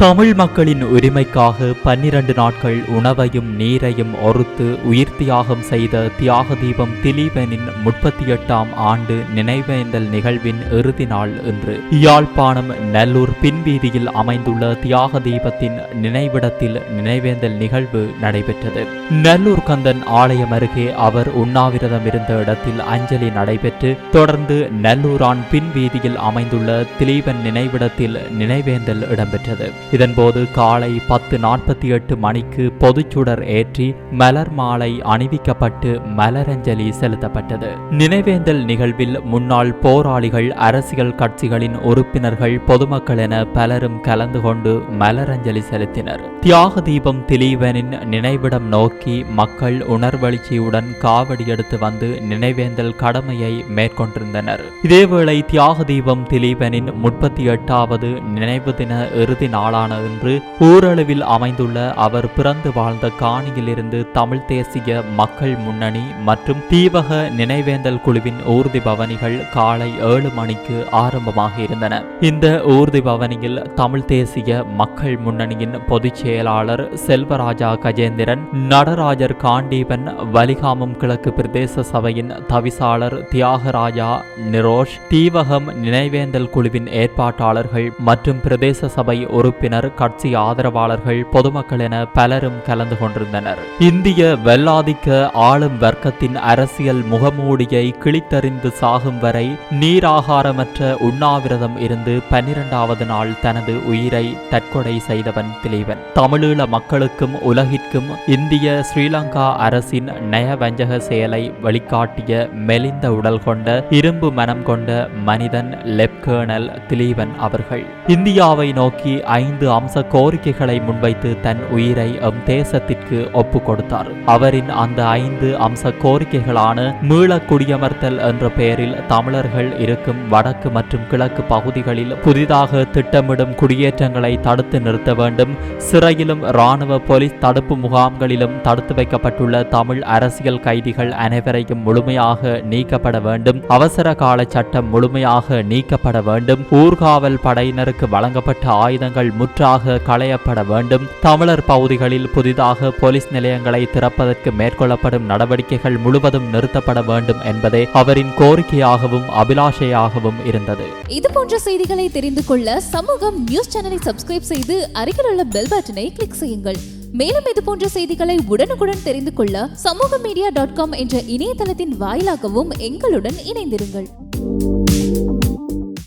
தமிழ் மக்களின் உரிமைக்காக பன்னிரண்டு நாட்கள் உணவையும் நீரையும் ஒறுத்து உயிர் தியாகம் செய்த தியாக தீபம் திலீபனின் முப்பத்தி எட்டாம் ஆண்டு நினைவேந்தல் நிகழ்வின் இறுதி நாள் இன்று. யாழ்ப்பாணம் நல்லூர் பின்வீதியில் அமைந்துள்ள தியாக தீபத்தின் நினைவிடத்தில் நினைவேந்தல் நிகழ்வு நடைபெற்றது. நல்லூர் கந்தன் ஆலயம் அருகே அவர் உண்ணாவிரதம் இருந்த இடத்தில் அஞ்சலி நடைபெற்று தொடர்ந்து நல்லூரான் பின்வீதியில் அமைந்துள்ள திலீபன் நினைவிடத்தில் நினைவேந்தல் இடம்பெற்றது. இதன்போது காலை பத்து நாற்பத்தி எட்டு மணிக்கு பொதுச்சுடர் ஏற்றி மலர் மாலை அணிவிக்கப்பட்டு மலரஞ்சலி செலுத்தப்பட்டது. நினைவேந்தல் நிகழ்வில் முன்னாள் போராளிகள் அரசியல் கட்சிகளின் உறுப்பினர்கள் பொதுமக்கள் என பலரும் கலந்து கொண்டு மலரஞ்சலி செலுத்தினர். தியாக தீபம் திலீபனின் நினைவிடம் நோக்கி மக்கள் உணர்வெழுச்சியுடன் காவடி எடுத்து வந்து நினைவேந்தல் கடமையை மேற்கொண்டிருந்தனர். இதேவேளை தியாக தீபம் திலீபனின் முப்பத்தி எட்டாவது நினைவு தின இறுதி நாள் இன்று ஊரளவில் அமைந்துள்ள அவர் பிறந்து வாழ்ந்த காணியிலிருந்து தமிழ் தேசிய மக்கள் முன்னணி மற்றும் தீவக நினைவேந்தல் குழுவின் ஊர்தி பவனிகள் காலை ஏழு மணிக்கு ஆரம்பமாக இருந்தன. இந்த ஊர்தி பவனியில் தமிழ் தேசிய மக்கள் முன்னணியின் பொதுச் செயலாளர் செல்வராஜா கஜேந்திரன் நடராஜர் காண்டீபன் வலிகாமம் கிழக்கு பிரதேச சபையின் தவிசாளர் தியாகராஜா நிரோஷ் தீவகம் நினைவேந்தல் குழுவின் ஏற்பாட்டாளர்கள் மற்றும் பிரதேச சபை உறுப்பினர் கட்சி ஆதரவாளர்கள் பொதுமக்கள் என பலரும் கலந்து கொண்டிருந்தனர். இந்திய வெள்ளாதிக்க ஆளும் வர்க்கத்தின் அரசியல் முகமூடியை கிழித்தறிந்து சாகும் வரை நீராகாரமற்ற உண்ணாவிரதம் இருந்து பன்னிரண்டாவது நாள் தனது உயிரை தற்கொலை செய்தவன் திலீபன். தமிழீழ மக்களுக்கும் உலகிற்கும் இந்திய ஸ்ரீலங்கா அரசின் நயவஞ்சக செயலை வழிகாட்டிய மெலிந்த உடல் கொண்ட இரும்பு மனம் கொண்ட மனிதன் லெப்கர்னல் திலீபன் அவர்கள். இந்தியாவை நோக்கி ஐந்து ஐந்து அம்ச கோரிக்கைகளை முன்வைத்து தன் உயிரை எம் தேசத்திற்கு ஒப்பு கொடுத்தார் அவரின் அந்த ஐந்து அம்ச கோரிக்கைகளான மீள குடியமர்த்தல் என்ற பெயரில் தமிழர்கள் இருக்கும் வடக்கு மற்றும் கிழக்கு பகுதிகளில் புதிதாக திட்டமிடும் குடியேற்றங்களை தடுத்து நிறுத்த வேண்டும். சிறையிலும் இராணுவ போலீஸ் தடுப்பு முகாம்களிலும் தடுத்து வைக்கப்பட்டுள்ள தமிழ் அரசியல் கைதிகள் அனைவரையும் முழுமையாக நீக்கப்பட வேண்டும். அவசர கால சட்டம் முழுமையாக நீக்கப்பட வேண்டும். ஊர்காவல் படையினருக்கு வழங்கப்பட்ட ஆயுதங்கள் முற்றாக களையப்பட வேண்டும். தமிழர் பகுதிகளில் புதிதாக போலீஸ் நிலையங்களை திறப்பதற்கு மேற்கொள்ளப்படும் நடவடிக்கைகள் முழுவதும் நிறுத்தப்பட வேண்டும் என்பதே அவரின் கோரிக்கையாகவும் அபிலாஷையாகவும் இருந்தது. இது போன்ற செய்திகளை தெரிந்து கொள்ள சமூகம் நியூஸ் சேனலை சப்ஸ்கிரைப் செய்து அருகில் உள்ள பெல் பட்டனை கிளிக் செய்யுங்கள். மேலும் இது போன்ற செய்திகளை உடனுக்குடன் தெரிந்து கொள்ள சமூக மீடியா டாட் காம் என்ற இணையதளத்தின் வாயிலாகவும் எங்களுடன் இணைந்திருங்கள்.